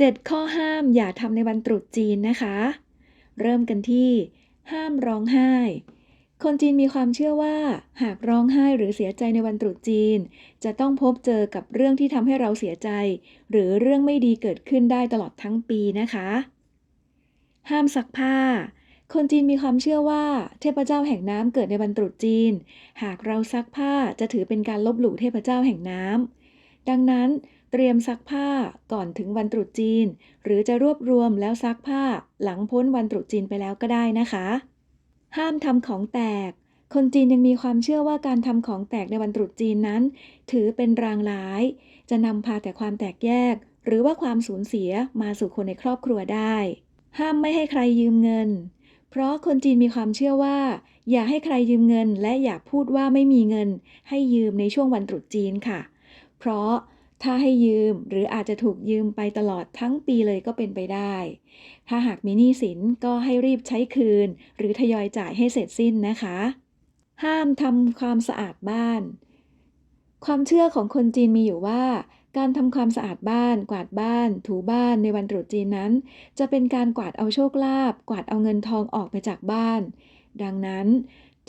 7 ข้อห้ามอย่าทำในวันตรุษจีนนะคะ เริ่มกันที่ ห้ามร้องไห้ คนจีนมีความเชื่อว่า หากร้องไห้หรือเสียใจในวันตรุษจีน จะต้องพบเจอกับเรื่องที่ทำให้เราเสียใจ หรือเรื่องไม่ดีเกิดขึ้นได้ตลอดทั้งปีนะคะ ห้ามซักผ้าคนจีนมีความเชื่อว่า เทพเจ้าแห่งน้ำเกิดในวันตรุษจีน หากเราซักผ้าจะถือเป็นการลบหลู่เทพเจ้าแห่งน้ำดังนั้นเตรียมซักผ้าก่อนถึงวันตรุษจีน หรือจะรวบรวมแล้วซักผ้าหลังพ้นวันตรุษจีนไปแล้วก็ได้นะคะ ห้ามทำของแตก คนจีนยังมีความเชื่อว่าการทำของแตกในวันตรุษจีนนั้น ถือเป็นรางร้าย จะนำพาแต่ความแตกแยก หรือว่าความสูญเสียมาสู่คนในครอบครัวได้ ห้ามไม่ให้ใครยืมเงิน เพราะคนจีนมีความเชื่อว่า อย่าให้ใครยืมเงิน และอย่าพูดว่าไม่มีเงิน ให้ยืมในช่วงวันตรุษจีนค่ะ เพราะ ถ้าให้ยืมหรืออาจจะถูกยืมไปตลอดทั้งปีเลยก็เป็นไปได้ ถ้าหากมีหนี้สินก็ให้รีบใช้คืน หรือทยอยจ่ายให้เสร็จสิ้นนะคะ ห้ามทำความสะอาดบ้าน ความเชื่อของคนจีนมีอยู่ว่า การทำความสะอาดบ้าน กวาดบ้าน ถูบ้านในวันตรุษจีนนั้น จะเป็นการกวาดเอาโชคลาภกวาดเอาเงินทองออกไปจากบ้าน ดังนั้น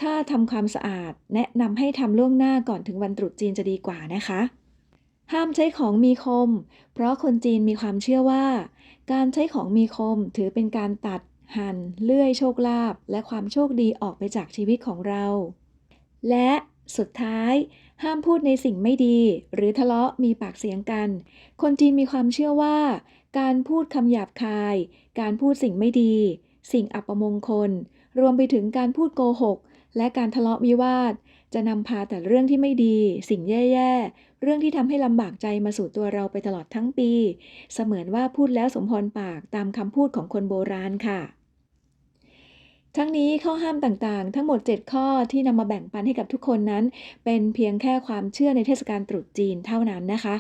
ถ้าทำความสะอาดแนะนำให้ทำล่วงหน้าก่อนถึงวันตรุษจีนจะดีกว่านะคะ ห้ามใช้ของมีคม เพราะคนจีนมีความเชื่อว่า การใช้ของมีคมถือเป็นการตัด หั่น เลื่อยโชคลาภและความโชคดีออกไปจากชีวิตของเรา และสุดท้าย ห้ามพูดในสิ่งไม่ดี หรือทะเลาะมีปากเสียงกัน คนจีนมีความเชื่อว่า การพูดคำหยาบคาย การพูดสิ่งไม่ดี สิ่งอัปมงคล รวมไปถึงการพูดโกหก และการทะเลาะวิวาท จะนำพาแต่เรื่องที่ไม่ดี สิ่งแย่ๆ เรื่องที่ทำให้ลำบากใจมาสู่ตัวเราไปตลอดทั้งปี เสมือนว่าพูดแล้วสมพรปากตามคำพูดของคนโบราณค่ะ ทั้งนี้ข้อห้ามต่างๆ ทั้งหมด 7 ข้อที่นำมาแบ่งปันให้กับทุกคนนั้น เป็นเพียงแค่ความเชื่อในเทศกาลตรุษจีนเท่านั้นนะคะ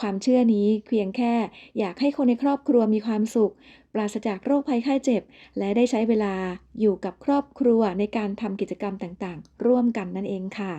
ความเชื่อนี้เพียงแค่อยากให้คนในครอบครัวมีความสุข ปราศจากโรคภัยไข้เจ็บ และได้ใช้เวลาอยู่กับครอบครัวในการทำกิจกรรมต่างๆ ร่วมกันนั่นเองค่ะ